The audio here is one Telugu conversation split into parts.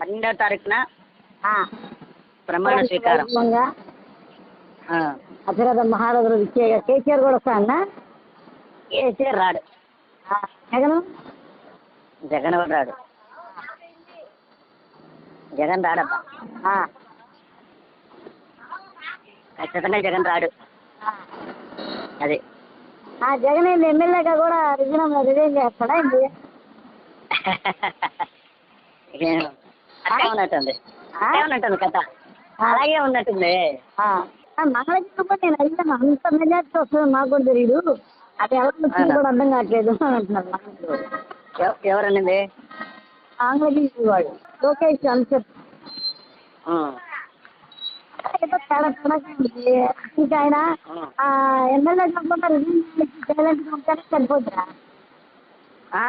పన్నెండవ తారీఖున. ప్రమాణ స్వీకారం. అతిరథ మహారథులు ఇచ్చే కేసీఆర్ కూడా వస్తా అన్న? కేసీఆర్ రాడు. జగన్? జగన్ కూడా రాడు. జగన్ రాడబ్బా. ఖచ్చితంగా జగన్ రాడు. అది. ఆ జగన్ ఎమ్మెల్యేగా కూడా రిజైన్ రిజైన్ చేస్తాడా ఏంటి? అట్టే ఉన్నట్టుంది అట్టే ఉన్నట్టుంది కథ అలాగే ఉన్నట్టుంది. ఆ. ఆ, మంగళగిరి నేను అడిగాను అంత మెజార్టీ వస్తుంది మాకు కూడా తెలియదు అది ఎలా వచ్చింది కూడా అర్థం కావట్లేదు అని అంటున్నారు మంగళగిరి ఎవ- ఎవరనింది ఆంగ్లగిరి వాడు లోకేష్ అన్సర్ ఉం. ఏదో తేడా తేడాగా ఉంది ఇంకా ఆయన ఎమ్మెల్యే కాకుండా రిజైన్ ఉంటేనే సరిపోతుందా ఆ?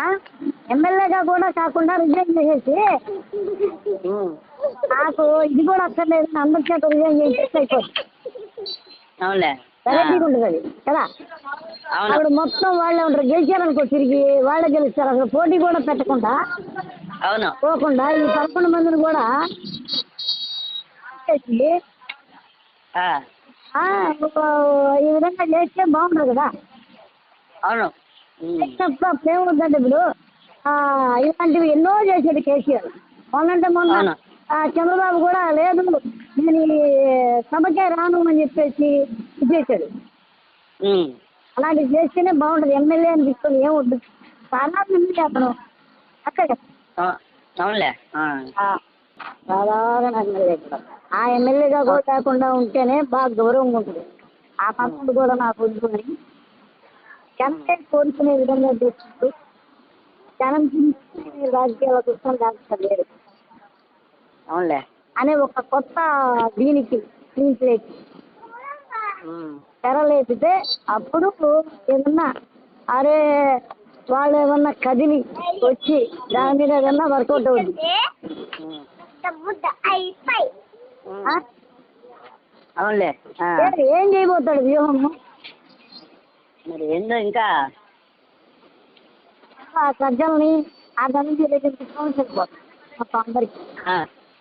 ఎమ్మెల్యేగా కూడా కాకుండా రిజైన్ చేసేసి. నాకు ఇది కూడా అక్కర్లేదు అందరి చేత రిజైన్ చేసేసి అయిపోతుంది. అవునులే. వెరైటీగా ఉంటుంది కదా? అప్పుడు మొత్తం వాళ్ళే ఉంటారు గెలిచారనుకో తిరిగి వాళ్ళే గెలుస్తారు. అసలు పోటీ కూడా పెట్టకుండా అవును. పోకుండా ఈ పదకొండు మందిని కూడా ఈ విధంగా చేస్తే బాగుంటుంది కదా? అవును. చేసినప్పుడు అప్పుడు ఇప్పుడు? ఇలాంటివి ఎన్నో చేశాడు కేసీఆర్. మొన్నంటే మొన్న చంద్రబాబు కూడా లేదు నేను ఈ సభకే రాను అని చెప్పేసి చేశాడు. అలాంటివి చేస్తేనే బాగుంటుంది. ఎమ్మెల్యే అని తీసుకొని ఏమొద్దు సాధారణ ఎమ్మెల్యే అతను. అక్కడ. సాధారణ ఎమ్మెల్యే ఆ ఎమ్మెల్యేగా కూడా కాకుండా ఉంటేనే బాగా గౌరవంగా ఉంటుంది. ఆ పక్కన కూడా నాకు ఉంచుకొని జనమే కోరుకునే విధంగా చేస్తూ జనం గురించి రాజకీయాల కోసం రాజకీయాలు అవునులే. అనే ఒక కొత్త దీనికి స్క్రీన్ ప్లేకి ఉం. తెరలేపితే అప్పుడు ఏమన్నా అరే వాళ్ళు ఏమన్నా కదిలి వచ్చి దాని మీద ఏమన్నా వర్కౌట్ అవుతుంది? అవునులే. ఏం చేయబోతాడు వ్యూహము? మరి ఏందో ఇంకా ఆ సజ్జల్ని ఆ దాని నుంచి దగ్గర తీసుకొని సరిపోతుంది మొత్తం అందరికి. ఆ.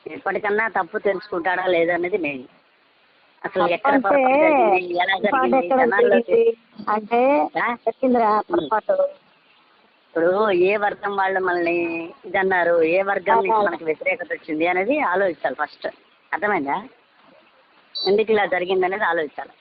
ఇప్పటికన్నా తప్పు తెలుసుకుంటాడా లేదనేది మెయిన్. అసలు ఎక్కడ ఎలా జరిగింది అంటే ఆ? చెప్పిందిరా పొరపాటు ఇప్పుడు ఏ వర్గం వాళ్ళు మనల్ని ఇదన్నారు ఏ వర్గం నుంచి మనకి వ్యతిరేకత వచ్చింది అనేది ఆలోచించాలి ఫస్ట్. అర్థమైందా? ఎందుకు ఇలా జరిగింది అనేది ఆలోచించాలి.